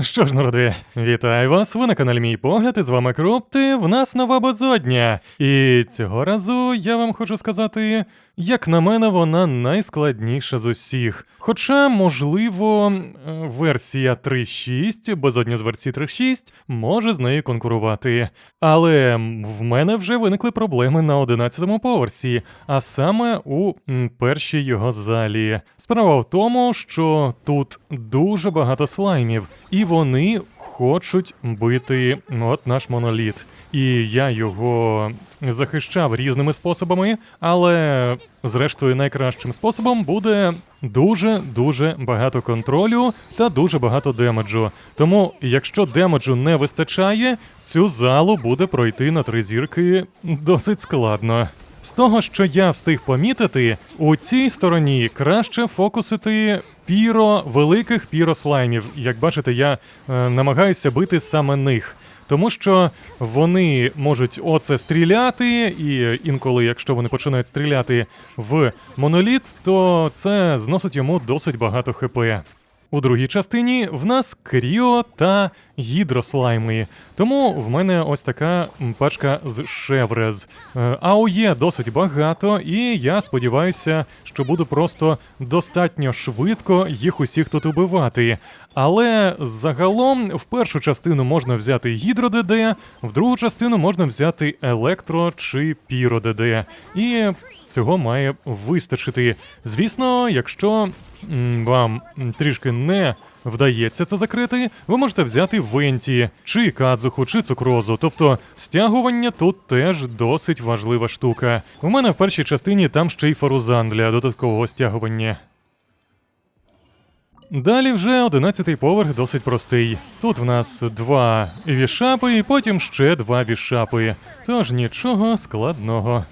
Що ж, народи, вітаю вас! Ви на каналі Мій Погляд, і з вами Крупти. В нас нова безодня. І цього разу я вам хочу сказати, як на мене, вона найскладніша з усіх. Хоча, можливо, е, версія 3.6, безодня з версії 3.6, може з нею конкурувати. Але в мене вже виникли проблеми на 11-му поверсі, а саме у першій його залі. Справа в тому, що тут дуже багато слаймів, і вони хочуть бити от наш моноліт. І я його захищав різними способами, але зрештою найкращим способом буде дуже дуже багато контролю та дуже багато демеджу. Тому, якщо демеджу не вистачає, цю залу буде пройти на три зірки досить складно. З того, що я встиг помітити, у цій стороні краще фокусити піро великих пірослаймів. Як бачите, я е, намагаюся бити саме них. Тому що вони можуть оце стріляти, і інколи, якщо вони починають стріляти в моноліт, то це зносить йому досить багато хп. У другій частині в нас кріо та гідрослайми. Тому в мене ось така пачка з шеврез. Е, АОЄ досить багато, і я сподіваюся, що буду просто достатньо швидко їх усіх тут убивати. Але загалом в першу частину можна взяти гідро ДД, в другу частину можна взяти електро чи піро ДД. І цього має вистачити. Звісно, якщо вам трішки не вдається це закрити, ви можете взяти венті, чи кадзуху, чи цукрозу. Тобто стягування тут теж досить важлива штука. У мене в першій частині там ще й фарузан для додаткового стягування. Далі вже одинадцятий поверх досить простий. Тут в нас два вішапи, і потім ще два вішапи. Тож нічого складного.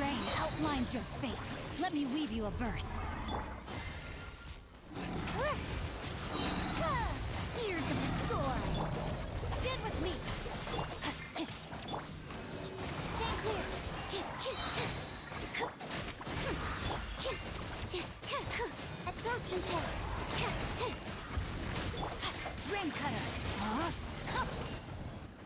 Rain outlines your fate. Let me weave you a verse. Ears of the storm. Stand with me. Stand clear. Absorption test. Rain cutter.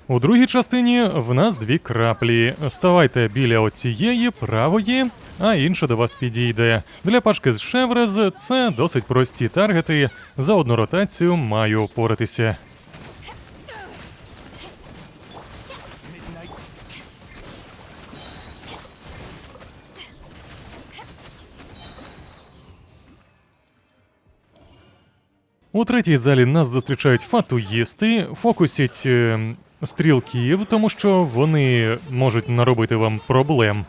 У другій частині в нас дві краплі. Ставайте біля оцієї правої, а інша до вас підійде. Для пачки з шеврез це досить прості таргети. За одну ротацію маю впоратися. У третій залі нас зустрічають фатуїсти, фокусять е, стрілків, тому що вони можуть наробити вам проблем.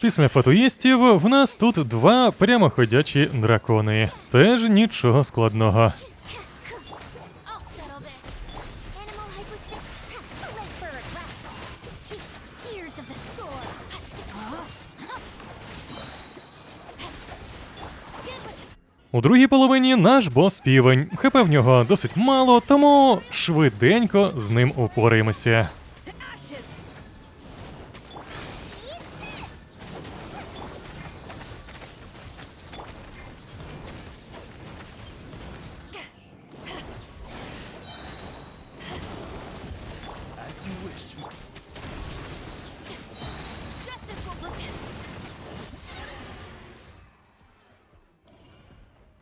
Після фатуїстів в нас тут два прямоходячі дракони. Теж нічого складного. У другій половині наш бос півень. ХП в нього досить мало, тому швиденько з ним упораємося.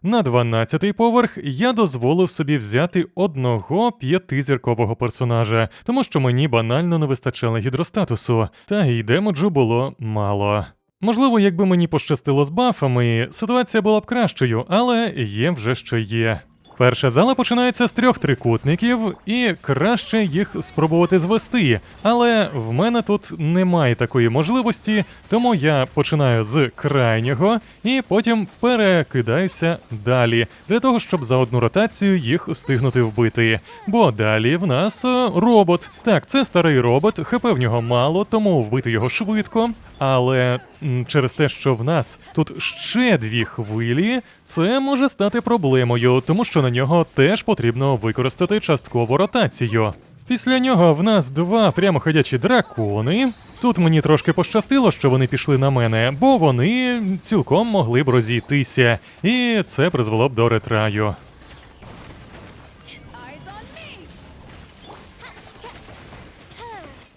На 12-й поверх я дозволив собі взяти одного п'ятизіркового персонажа, тому що мені банально не вистачало гідростатусу, та й демеджу було мало. Можливо, якби мені пощастило з бафами, ситуація була б кращою, але є вже що є. Перша зала починається з трьох трикутників, і краще їх спробувати звести. Але в мене тут немає такої можливості, тому я починаю з крайнього і потім перекидаюся далі, для того, щоб за одну ротацію їх встигнути вбити. Бо далі в нас е, робот. Так, це старий робот, хп в нього мало, тому вбити його швидко. Але через те, що в нас тут ще дві хвилі, це може стати проблемою, тому що на нього теж потрібно використати часткову ротацію. Після нього в нас два прямоходячі дракони. Тут мені трошки пощастило, що вони пішли на мене, бо вони цілком могли б розійтися, і це призвело б до ретраю.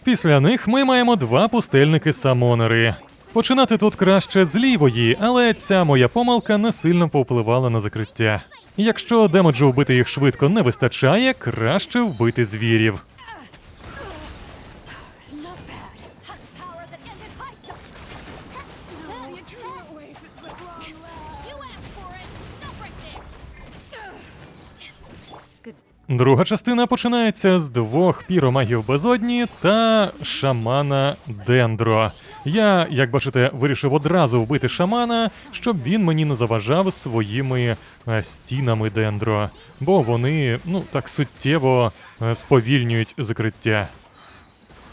Після них ми маємо два пустельники-самонери. Починати тут краще з лівої, але ця моя помилка не сильно повпливала на закриття. Якщо демеджу вбити їх швидко не вистачає, краще вбити звірів. Друга частина починається з двох піромагів безодні та шамана Дендро. Я, як бачите, вирішив одразу вбити шамана, щоб він мені не заважав своїми е, стінами Дендро, бо вони ну так суттєво е, сповільнюють закриття.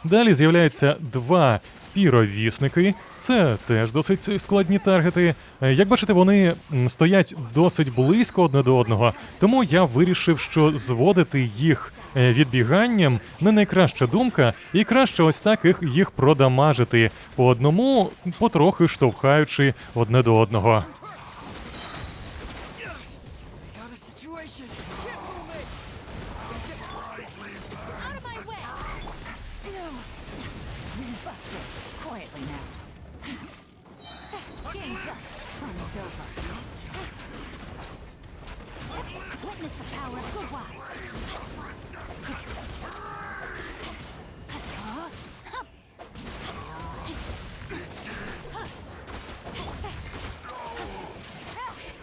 Далі з'являються два піровісники. Це теж досить складні таргети. Е, Як бачите, вони стоять досить близько одне до одного, тому я вирішив, що зводити їх е, відбіганням не найкраща думка, і краще ось так їх, їх продамажити по одному, потрохи штовхаючи одне до одного. Busted. Quietly now. Game's up. Fun over. Witness the power of wild.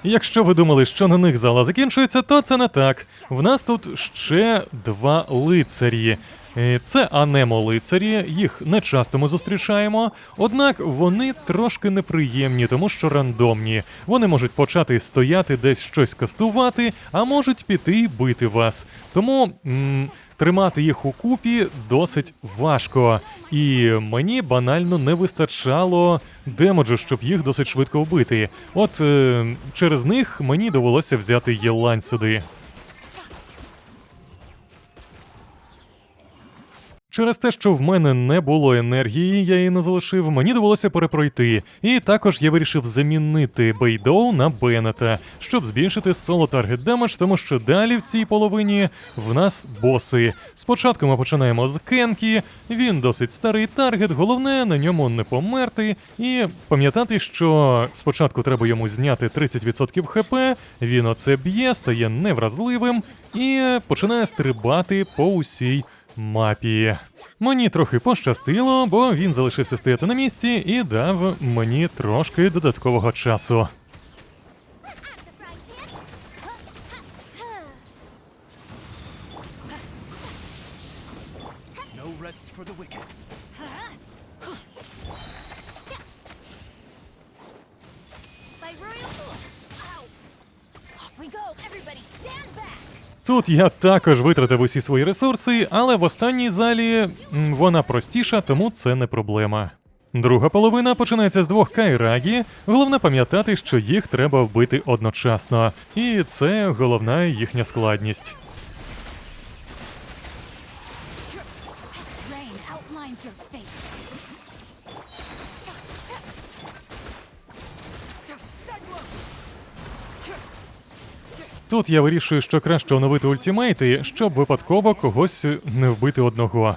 Якщо ви думали, що на них зала закінчується, то це не так. В нас тут ще два лицарі. Е, Це анемо лицарі, їх не часто ми зустрічаємо, однак вони трошки неприємні, тому що рандомні. Вони можуть почати стояти десь щось кастувати, а можуть піти і бити вас. Тому м- тримати їх у купі досить важко. І мені банально не вистачало демеджу, щоб їх досить швидко вбити. От е, через них мені довелося взяти Єлань сюди. Через те, що в мене не було енергії, я її не залишив, мені довелося перепройти. І також я вирішив замінити Бейдоу на Беннета, щоб збільшити соло таргет демедж, тому що далі в цій половині в нас боси. Спочатку ми починаємо з Кенкі, він досить старий таргет, головне на ньому не померти. І пам'ятати, що спочатку треба йому зняти 30% хп, він оце б'є, стає невразливим і починає стрибати по усій мапі. Мені трохи пощастило, бо він залишився стояти на місці і дав мені трошки додаткового часу. Тут я також витратив усі свої ресурси, але в останній залі вона простіша, тому це не проблема. Друга половина починається з двох кайрагі. Головне пам'ятати, що їх треба вбити одночасно, і це головна їхня складність. Тут я вирішую, що краще оновити ультимейти, щоб випадково когось не вбити одного.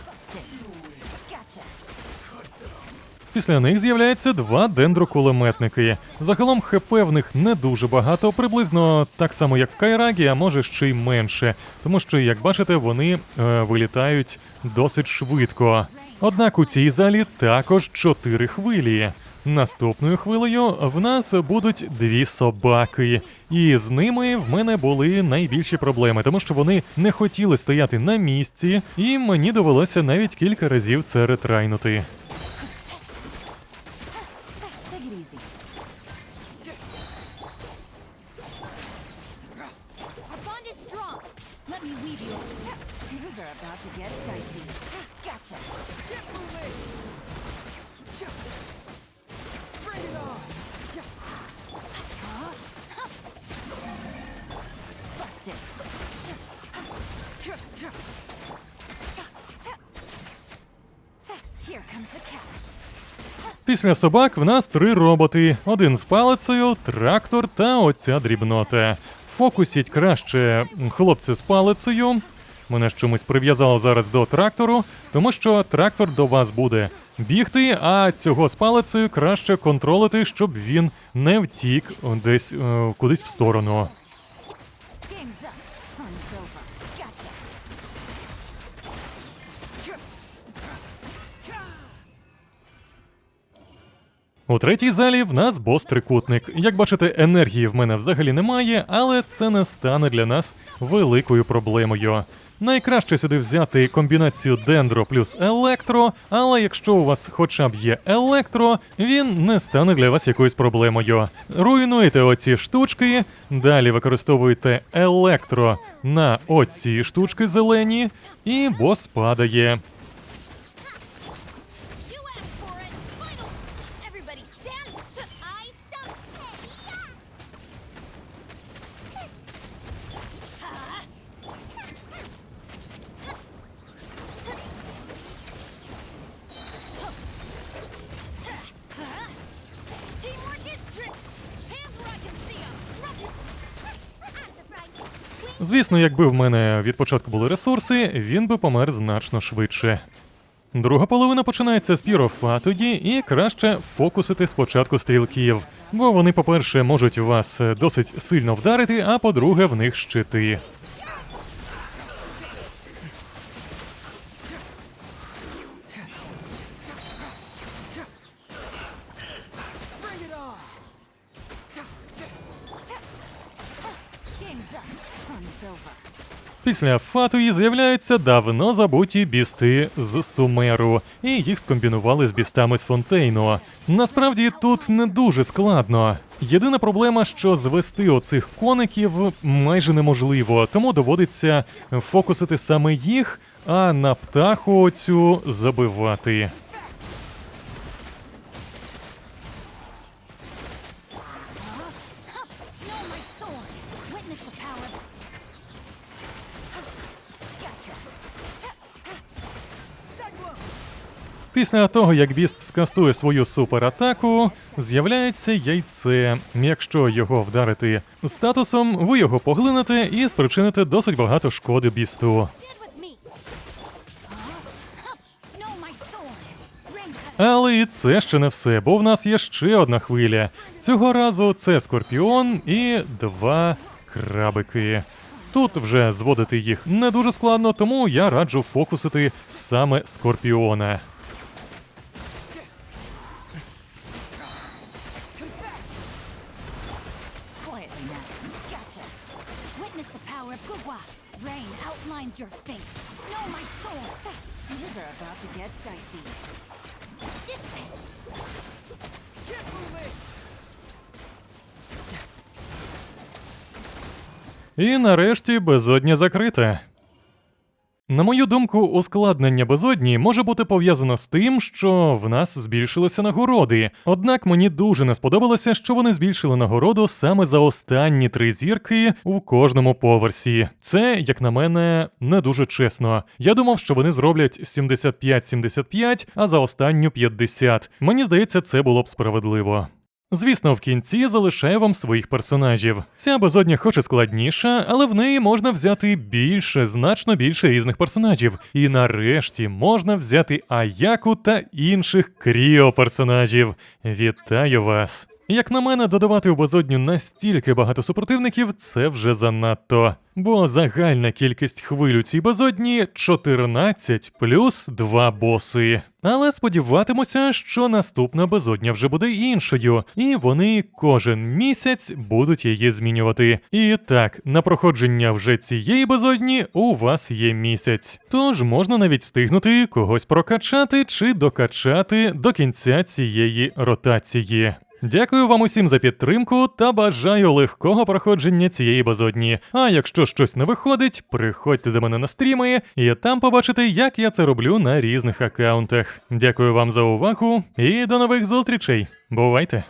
Після них з'являється два дендрокулеметники. Загалом ХП в них не дуже багато, приблизно так само, як в Кайрагі, а може ще й менше, тому що, як бачите, вони е, вилітають досить швидко. Однак у цій залі також чотири хвилі. Наступною хвилею в нас будуть дві собаки, і з ними в мене були найбільші проблеми, тому що вони не хотіли стояти на місці, і мені довелося навіть кілька разів це ретрайнути. Після собак в нас три роботи: один з палицею, трактор та оця дрібнота. Фокусіть краще хлопці з палицею. Мене ж чомусь прив'язало зараз до трактору, тому що трактор до вас буде бігти, а цього з палицею краще контролити, щоб він не втік десь е, кудись в сторону. У третій залі в нас бос трикутник. Як бачите, енергії в мене взагалі немає, але це не стане для нас великою проблемою. Найкраще сюди взяти комбінацію дендро плюс електро, але якщо у вас хоча б є електро, він не стане для вас якоюсь проблемою. Руйнуєте оці штучки, далі використовуєте електро на оці штучки зелені, і бос падає. Звісно, якби в мене від початку були ресурси, він би помер значно швидше. Друга половина починається з пірофа тоді, і краще фокусити спочатку стрілків, бо вони, по-перше, можуть вас е, досить сильно вдарити, а по-друге, в них щити. Після фатуї з'являються давно забуті бісти з Сумеру, і їх скомбінували з бістами з Фонтейну. Насправді тут не дуже складно. Єдина проблема, що звести оцих коників майже неможливо, тому доводиться фокусити саме їх, а на птаху цю забивати. Після того, як біст скастує свою суператаку, з'являється яйце. Якщо його вдарити статусом, ви його поглинете і спричините досить багато шкоди бісту. Але і це ще не все, бо в нас є ще одна хвиля. Цього разу це скорпіон і два крабики. Тут вже зводити їх не дуже складно, тому я раджу фокусити саме скорпіона. Power of Gugwa. Rain outlines your fate. No, my sword. Things are about to get dicey. This way. І нарешті безодня закрита. На мою думку, ускладнення безодні може бути пов'язано з тим, що в нас збільшилися нагороди. Однак мені дуже не сподобалося, що вони збільшили нагороду саме за останні три зірки у кожному поверсі. Це, як на мене, не дуже чесно. Я думав, що вони зроблять 75-75, а за останню 50. Мені здається, це було б справедливо. Звісно, в кінці залишаю вам своїх персонажів. Ця безодня хоч і складніша, але в неї можна взяти більше, значно більше різних персонажів. І нарешті можна взяти Аяку та інших кріо персонажів. Вітаю вас! Як на мене, додавати у безодню настільки багато супротивників це вже занадто. Бо загальна кількість хвиль у цій безодні 14 плюс 2 боси. Але сподіватимуся, що наступна безодня вже буде іншою, і вони кожен місяць будуть її змінювати. І так, на проходження вже цієї безодні у вас є місяць. Тож можна навіть встигнути когось прокачати чи докачати до кінця цієї ротації. Дякую вам усім за підтримку та бажаю легкого проходження цієї базодні. А якщо щось не виходить, приходьте до мене на стріми і там побачите, як я це роблю на різних аккаунтах. Дякую вам за увагу і до нових зустрічей. Бувайте!